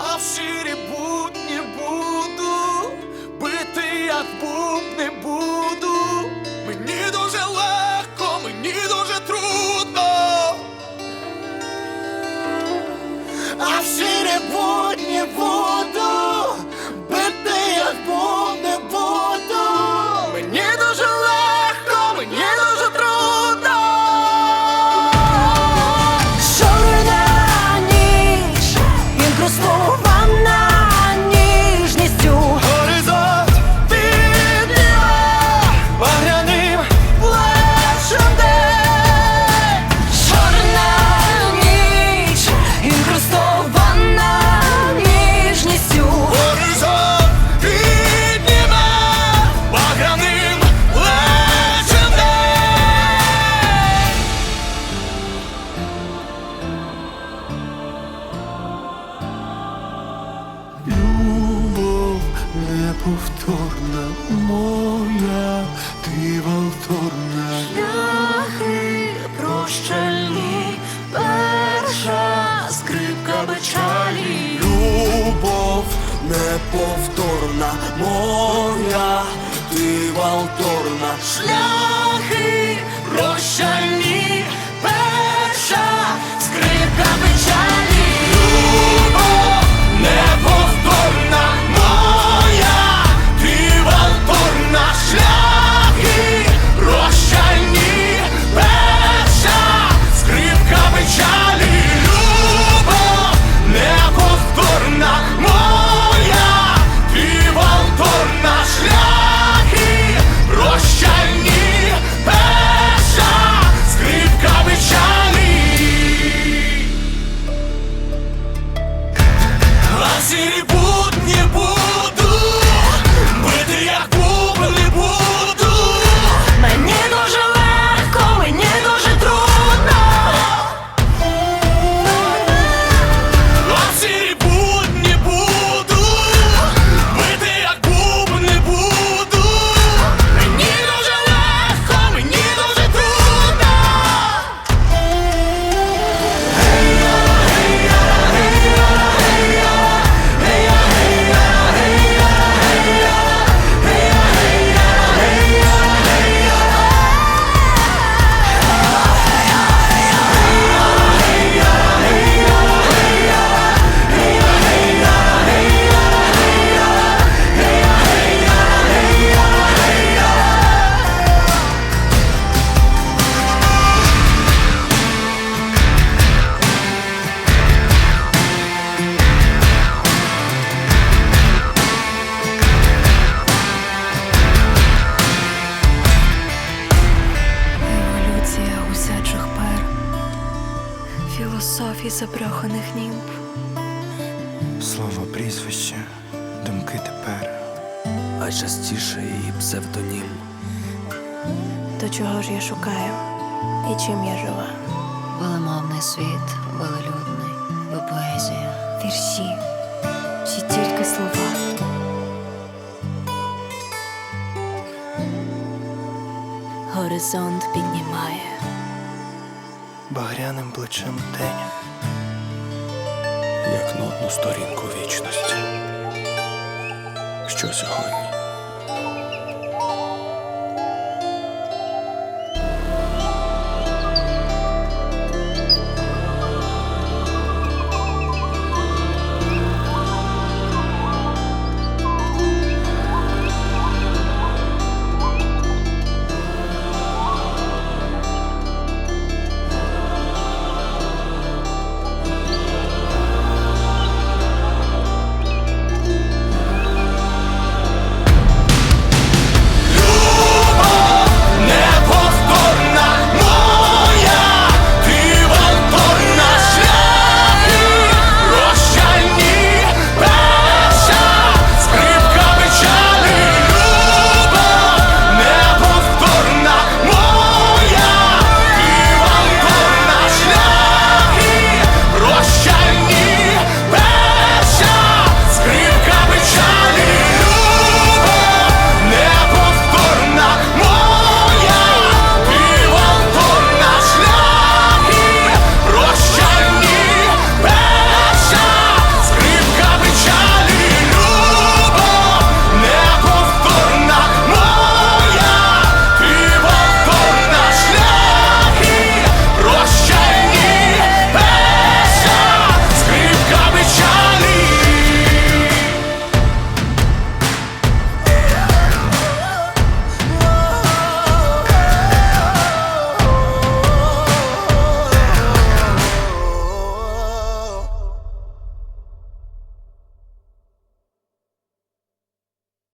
а в ширі будні буду бити, як буду. моя, ти валторна Шляхи прощальні, перша скрипка печалі, любов неповторна моя. Філософій запрьоханих німб. Слово прізвище, думки тепер. А частіше і псевдонім. То чого ж я шукаю? І чим я жива? Велемовний світ, велелюдний, ви поезія. Вірші, чи тільки слова. Горизонт піднімає. Багряним плечем день. Як нотну сторінку вічності. Що сьогодні?